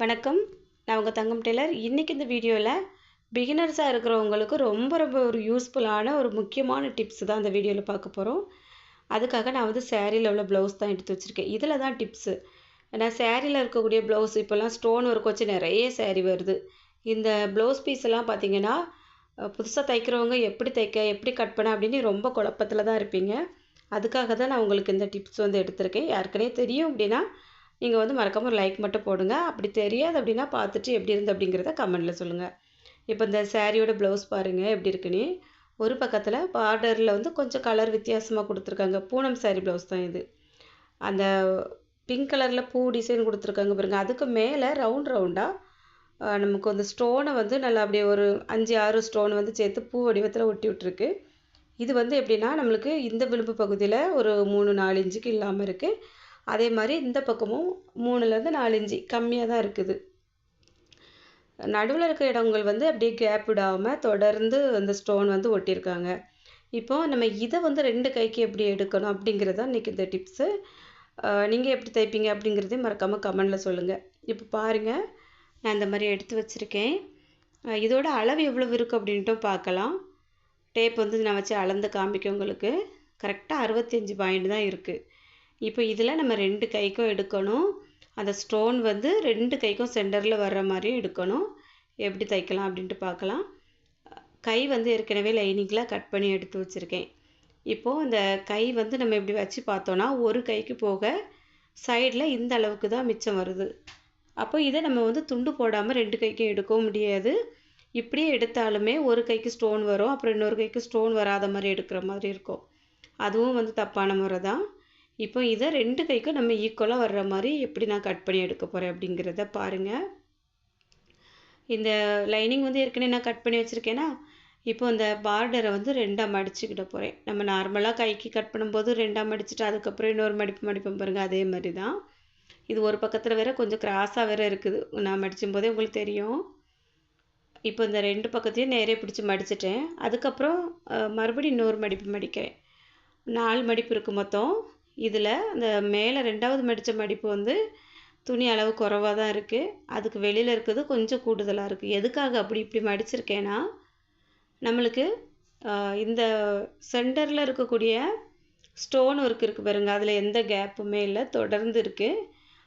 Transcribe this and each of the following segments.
வணக்கம். நான் உங்கள் தங்கம் டெய்லர். இன்றைக்கி இந்த வீடியோவில் பிகினர்ஸாக இருக்கிறவங்களுக்கு ரொம்ப ரொம்ப ஒரு யூஸ்ஃபுல்லான ஒரு முக்கியமான டிப்ஸ் தான் இந்த வீடியோவில் பார்க்க போகிறோம் அதுக்காக நான் வந்து சேரீயில் உள்ள ப்ளவுஸ் தான் எடுத்து வச்சுருக்கேன். இதில் தான் டிப்ஸு ஏன்னா சேரீயில் இருக்கக்கூடிய ப்ளவுஸ் இப்போல்லாம் ஸ்டோன் ஒர்க் வச்சு நிறைய சேரீ வருது. இந்த ப்ளவுஸ் பீஸ் எல்லாம் பார்த்தீங்கன்னா புதுசாக தைக்கிறவங்க எப்படி தைக்க எப்படி கட் பண்ண அப்படின்னு ரொம்ப குழப்பத்தில் தான் இருப்பீங்க. அதுக்காக தான் நான் உங்களுக்கு இந்த டிப்ஸ் வந்து எடுத்திருக்கேன். யாருக்கனே தெரியும் அப்படின்னா நீங்கள் வந்து மறக்காமல் லைக் மட்டும் போடுங்க. அப்படி தெரியாது அப்படின்னா பார்த்துட்டு எப்படி இருந்து அப்படிங்கிறத கமெண்டில் சொல்லுங்கள் இப்போ இந்த சாரியோட ப்ளவுஸ் பாருங்கள் எப்படி இருக்குன்னு ஒரு பக்கத்தில் பார்டரில் வந்து கொஞ்சம் கலர் வித்தியாசமாக கொடுத்துருக்காங்க. பூனம் சாரி ப்ளவுஸ் தான் இது. அந்த பிங்க் கலரில் பூ டிசைன் கொடுத்துருக்காங்க பாருங்கள் அதுக்கு மேலே ரவுண்ட் ரவுண்டாக நமக்கு அந்த ஸ்டோனை வந்து நல்லா அப்படியே ஒரு அஞ்சு ஆறு ஸ்டோன் வந்து சேர்த்து பூ வடிவத்தில் ஒட்டி விட்டுருக்கு. இது வந்து எப்படின்னா நம்மளுக்கு இந்த விளிம்பு பகுதியில் ஒரு மூணு நாலு இன்ச்சுக்கு இல்லாமல் இருக்குது அதே மாதிரி இந்த பக்கமும் மூணுலேருந்து நாலு இஞ்சி. கம்மியாக தான் இருக்குது. நடுவில் இருக்கிற இடங்கள் வந்து அப்படியே கேப் விடாமல் தொடர்ந்து அந்த ஸ்டோன் வந்து ஒட்டியிருக்காங்க. இப்போ நம்ம இதை வந்து ரெண்டு கைக்கு எப்படி எடுக்கணும் அப்படிங்கிறது தான் இன்றைக்கி இந்த டிப்ஸு நீங்கள் எப்படி தைப்பீங்க அப்படிங்கிறதையும் மறக்காமல் கமெண்டில் சொல்லுங்கள் இப்போ பாருங்கள் நான் இந்த மாதிரி எடுத்து வச்சுருக்கேன். இதோட அளவு எவ்வளவு இருக்குது அப்படின்ட்டும் பார்க்கலாம். டேப் வந்து நான் வச்சு அளந்து காமிக்க உங்களுக்கு. கரெக்டாக அறுபத்தஞ்சி பாயிண்ட் தான் இருக்குது இப்போ இதில் நம்ம ரெண்டு கைக்கும் எடுக்கணும். அந்த ஸ்டோன் வந்து ரெண்டு கைக்கும் சென்டரில் வர்ற மாதிரி எடுக்கணும். எப்படி தைக்கலாம் அப்படின்ட்டு பார்க்கலாம். கை வந்து ஏற்கனவே லைனிங்கில் கட் பண்ணி எடுத்து வச்சுருக்கேன். இப்போது அந்த கை வந்து நம்ம இப்படி வச்சு பார்த்தோன்னா ஒரு கைக்கு போக சைடில் இந்த அளவுக்கு தான் மிச்சம் வருது. அப்போ இதை நம்ம வந்து துண்டு போடாமல் ரெண்டு கைக்கும் எடுக்கவும் முடியாது. இப்படியே எடுத்தாலுமே ஒரு கைக்கு ஸ்டோன் வரும். அப்புறம் இன்னொரு கைக்கு ஸ்டோன் வராத மாதிரி எடுக்கிற மாதிரி இருக்கும். அதுவும் வந்து தப்பான முறை தான். இப்போ இதை ரெண்டு கைக்கும் நம்ம ஈக்குவலாக வர்ற மாதிரி எப்படி நான் கட் பண்ணி எடுக்க போகிறேன் அப்படிங்கிறத பாருங்கள் இந்த லைனிங் வந்து ஏற்கனவே நான் கட் பண்ணி வச்சுருக்கேன்னா இப்போ இந்த பார்டரை வந்து ரெண்டாக மடிச்சுக்கிட்ட போகிறேன் நம்ம நார்மலாக கைக்கு கட் பண்ணும்போது ரெண்டாக மடிச்சுட்டு அதுக்கப்புறம் இன்னொரு மடிப்பு மடிப்போம் பாருங்கள் அதே மாதிரி தான் இது ஒரு பக்கத்தில் வேறு கொஞ்சம் கிராஸாக வேறு இருக்குது. நான் மடிச்சும் போதே உங்களுக்கு தெரியும். இப்போ இந்த ரெண்டு பக்கத்தையும் நேரே பிடிச்சி மடிச்சிட்டேன். அதுக்கப்புறம் மறுபடியும் இன்னொரு மடிப்பு மடிக்கிறேன். நாலு மடிப்பு இருக்குது மொத்தம். இதில் அந்த மேலே ரெண்டாவது மடித்த மடிப்பு வந்து துணி அளவு குறவாக தான் இருக்குது அதுக்கு வெளியில் இருக்கிறது கொஞ்சம் கூடுதலாக இருக்குது எதுக்காக அப்படி இப்படி மடிச்சிருக்கேன்னா நம்மளுக்கு இந்த சென்டரில் இருக்கக்கூடிய ஸ்டோன் ஒர்க் இருக்குது பாருங்க. அதில் எந்த கேப்புமே இல்லை. தொடர்ந்து இருக்குது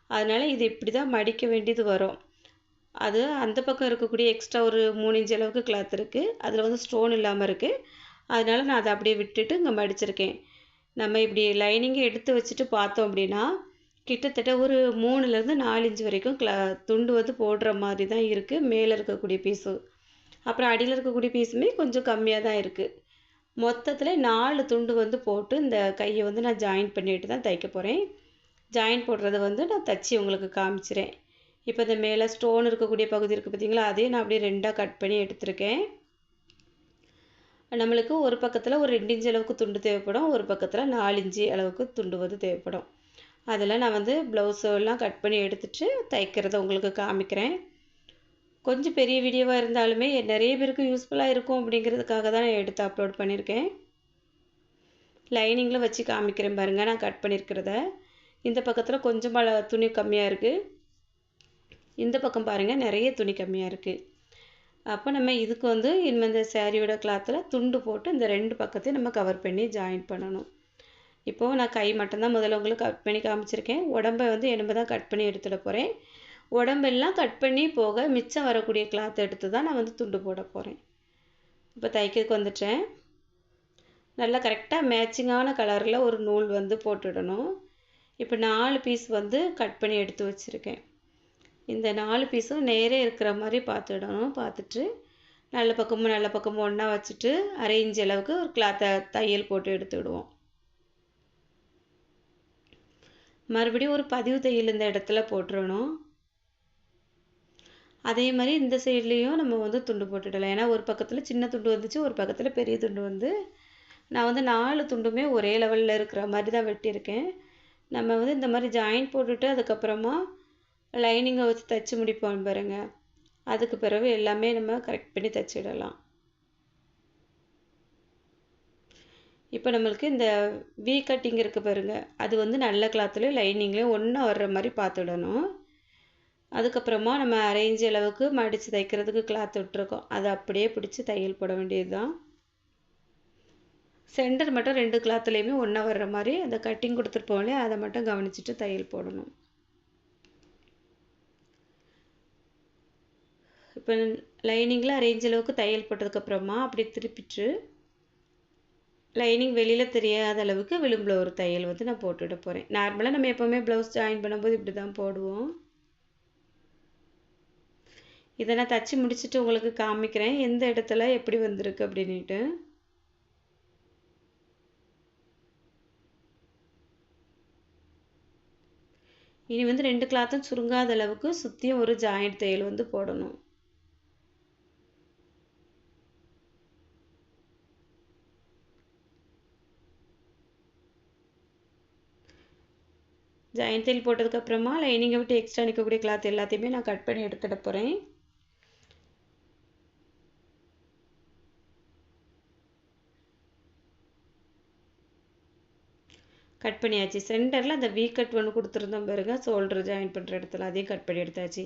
அதனால் இது இப்படி தான் மடிக்க வேண்டியது வரும். அது அந்த பக்கம் இருக்கக்கூடிய எக்ஸ்ட்ரா ஒரு மூணு இன்ச் அளவுக்கு கிளாத் இருக்குது அதில் வந்து ஸ்டோன் இல்லாமல் இருக்குது அதனால் நான் அதை அப்படியே விட்டுட்டு இங்கே மடிச்சிருக்கேன். நம்ம இப்படி லைனிங்கை எடுத்து வச்சுட்டு பார்த்தோம் அப்படின்னா கிட்டத்தட்ட ஒரு மூணுலேருந்து நாலு இன்ச் வரைக்கும் க்ளா துண்டு வந்து போடுற மாதிரி தான் இருக்குது மேலே இருக்கக்கூடிய பீஸு அப்புறம் அடியில் இருக்கக்கூடிய பீஸுமே கொஞ்சம் கம்மியாக தான் இருக்குது மொத்தத்தில் நாலு துண்டு வந்து போட்டு இந்த கையை வந்து நான் ஜாயின் பண்ணிட்டு தான் தைக்க போகிறேன் ஜாயின் போடுறத வந்து நான் தச்சு உங்களுக்கு காமிச்சிறேன். இப்போ இந்த மேலே ஸ்டோன் இருக்கக்கூடிய பகுதி இருக்குது பார்த்தீங்களா அதையும் நான் அப்படியே ரெண்டாக கட் பண்ணி எடுத்திருக்கேன். நம்மளுக்கு ஒரு பக்கத்தில் ஒரு ரெண்டு இன்ச்சு அளவுக்கு துண்டு தேவைப்படும் ஒரு பக்கத்தில் நாலு இன்ச்சு அளவுக்கு துண்டு வந்து தேவைப்படும். அதில் நான் வந்து ப்ளவுஸெல்லாம் கட் பண்ணி எடுத்துகிட்டு தைக்கிறத உங்களுக்கு காமிக்கிறேன். கொஞ்சம் பெரிய வீடியோவாக இருந்தாலுமே நிறைய பேருக்கு யூஸ்ஃபுல்லாக இருக்கும் அப்படிங்கிறதுக்காக தான் நான் எடுத்து அப்லோட் பண்ணியிருக்கேன். லைனிங்கில் வச்சு காமிக்கிறேன் பாருங்கள் நான் கட் பண்ணியிருக்கிறத. இந்த பக்கத்தில் கொஞ்சம் துணி கம்மியாக இருக்குது இந்த பக்கம் பாருங்கள் நிறைய துணி கம்மியாக இருக்குது அப்போ நம்ம இதுக்கு வந்து இனிமேல் இந்த சேரீயோட கிளாத்தில் துண்டு போட்டு இந்த ரெண்டு பக்கத்தையும் நம்ம கவர் பண்ணி ஜாயின் பண்ணணும். இப்போது நான் கை மட்டும்தான் முதல்ல உங்களுக்கு கட் பண்ணி காமிச்சிருக்கேன். உடம்பை வந்து எலும்பு தான் கட் பண்ணி எடுத்துட போகிறேன் உடம்பெல்லாம் கட் பண்ணி போக மிச்சம் வரக்கூடிய கிளாத் எடுத்து தான் நான் வந்து துண்டு போட போகிறேன் இப்போ தைக்கிறதுக்கு வந்துட்டேன். நல்லா கரெக்டாக மேட்சிங்கான கலரில் ஒரு நூல் வந்து போட்டுடணும். இப்போ நாலு பீஸ் வந்து கட் பண்ணி எடுத்து வச்சுருக்கேன். இந்த நாலு பீஸும் நேரே இருக்கிற மாதிரி பார்த்துடணும் பார்த்துட்டு நல்ல பக்கமும் நல்ல பக்கமும் ஒன்றா வச்சுட்டு அரை இன்ச் அளவுக்கு ஒரு கிளாத்தை தையல் போட்டு எடுத்துவிடுவோம் மறுபடியும் ஒரு பதிவு தையல் இந்த இடத்துல போட்டுடணும் அதே மாதிரி இந்த சைட்லேயும் நம்ம வந்து துண்டு போட்டுடலாம். ஏன்னா ஒரு பக்கத்தில் சின்ன துண்டு வந்துச்சு ஒரு பக்கத்தில் பெரிய துண்டு வந்து நான் வந்து நாலு துண்டுமே ஒரே லெவலில் இருக்கிற மாதிரி தான் வெட்டியிருக்கேன். நம்ம வந்து இந்த மாதிரி ஜாயின் போட்டுட்டு அதுக்கப்புறமா லைனிங்கை வச்சு தைச்சி முடிப்போம் பாருங்க. அதுக்கு பிறகு எல்லாமே நம்ம கரெக்ட் பண்ணி தைச்சிடலாம். இப்போ நம்மளுக்கு இந்த வி கட்டிங் இருக்குது பாருங்கள் அது வந்து நல்ல கிளாத்துலேயும் லைனிங்லேயும் ஒன்றா வர்ற மாதிரி பார்த்துடணும். அதுக்கப்புறமா நம்ம அரேஞ்ச் அளவுக்கு மடித்து தைக்கிறதுக்கு கிளாத் விட்டுருக்கோம். அதை அப்படியே பிடிச்சி தையல் போட வேண்டியது தான் சென்டர் மட்டும் ரெண்டு கிளாத்துலேயுமே ஒன்றா வர்ற மாதிரி அந்த கட்டிங் கொடுத்துருப்போம் இல்லையா? அதை மட்டும் கவனிச்சுட்டு தையல் போடணும். இப்போ லைனிங்கில் அரேஞ்ச் அளவுக்கு தையல் போட்டதுக்கப்புறமா அப்படி திருப்பிட்டு லைனிங் வெளியில் தெரியாத அளவுக்கு விளிம்பில் ஒரு தையல் வந்து நான் போட்டுவிட போகிறேன் நார்மலாக நம்ம எப்போவுமே ப்ளவுஸ் ஜாயின் பண்ணும்போது இப்படி தான் போடுவோம். இதை நான் தச்சு முடிச்சுட்டு உங்களுக்கு காமிக்கிறேன். எந்த இடத்துல எப்படி வந்திருக்கு அப்படின்ட்டு இனி வந்து ரெண்டு கிளாத்தும் சுருங்காத அளவுக்கு சுற்றியும் ஒரு ஜாயிண்ட் தையல் வந்து போடணும். ஜாயின் தையல் போட்டதுக்கப்புறமா லைனிங்கை விட்டு எக்ஸ்ட்ரா நிற்கக்கூடிய கிளாத் எல்லாத்தையுமே நான் கட் பண்ணி எடுத்துட போகிறேன் கட் பண்ணியாச்சு. சென்டரில் அந்த வீ கட் ஒன்று கொடுத்துருந்தோம் பாருங்க. ஷோல்டர் ஜாயின் பண்ணுற இடத்துல அதையும் கட் பண்ணி எடுத்தாச்சு.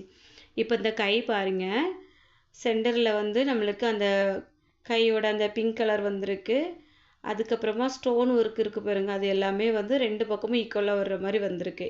இப்போ இந்த கை பாருங்கள் சென்டரில் வந்து நம்மளுக்கு அந்த கையோட அந்த பிங்க் கலர் வந்திருக்கு. அதுக்கப்புறமா ஸ்டோன் ஒர்க் இருக்குது பாருங்கள் அது எல்லாமே வந்து ரெண்டு பக்கமும் ஈக்குவலாக வர்ற மாதிரி வந்திருக்கு.